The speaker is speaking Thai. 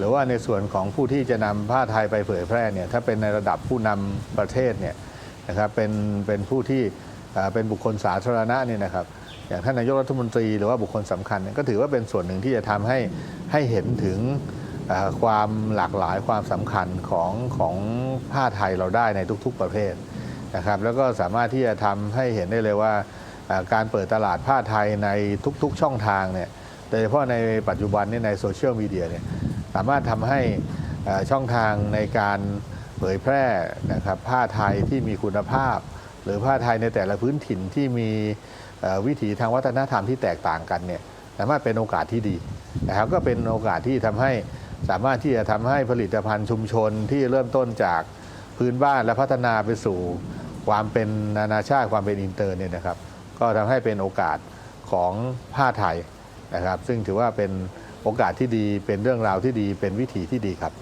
หรือว่าในส่วนของผู้ที่จะนำผ้าไทยไปเผยแพร่เนี่ยถ้าเป็นในระดับผู้นำประเทศเนี่ยนะครับเป็นเป็นผู้ที่เป็นบุคคลสาธารณะเนี่ยนะครับอย่างท่านนายกรัฐมนตรีหรือว่าบุคคลสำคัญก็ถือว่าเป็นส่วนหนึ่งที่จะทำให้ให้เห็นถึงความหลากหลายความสำคัญของของผ้าไทยเราได้ในทุกๆประเภทนะครับแล้วก็สามารถที่จะทำให้เห็นได้เลยว่าการเปิดตลาดผ้าไทยในทุกๆช่องทางเนี่ยโดยเฉพาะในปัจจุบันนี่ในโซเชียลมีเดียเนี่ย สามารถทำให้ช่องทางในการเผยแพร่นะครับผ้าไทยที่มีคุณภาพ หรือผ้าไทยในแต่ละพื้นถิ่นที่มีวิถีทางวัฒนธรรมที่แตกต่างกันเนี่ยสามารถเป็นโอกาสที่ดีนะครับก็เป็นโอกาสที่ทำให้สามารถที่จะทำให้ผลิตภัณฑ์ชุมชนที่เริ่มต้นจากพื้นบ้านและพัฒนาไปสู่ความเป็นนานาชาติความเป็นอินเตอร์เนี่ยนะครับ ก็ทำให้เป็นโอกาสของผ้าไทยนะครับ ซึ่งถือว่าเป็น โอกาสที่ดีเป็นเรื่องราวที่ดีเป็นวิถีที่ดีครับ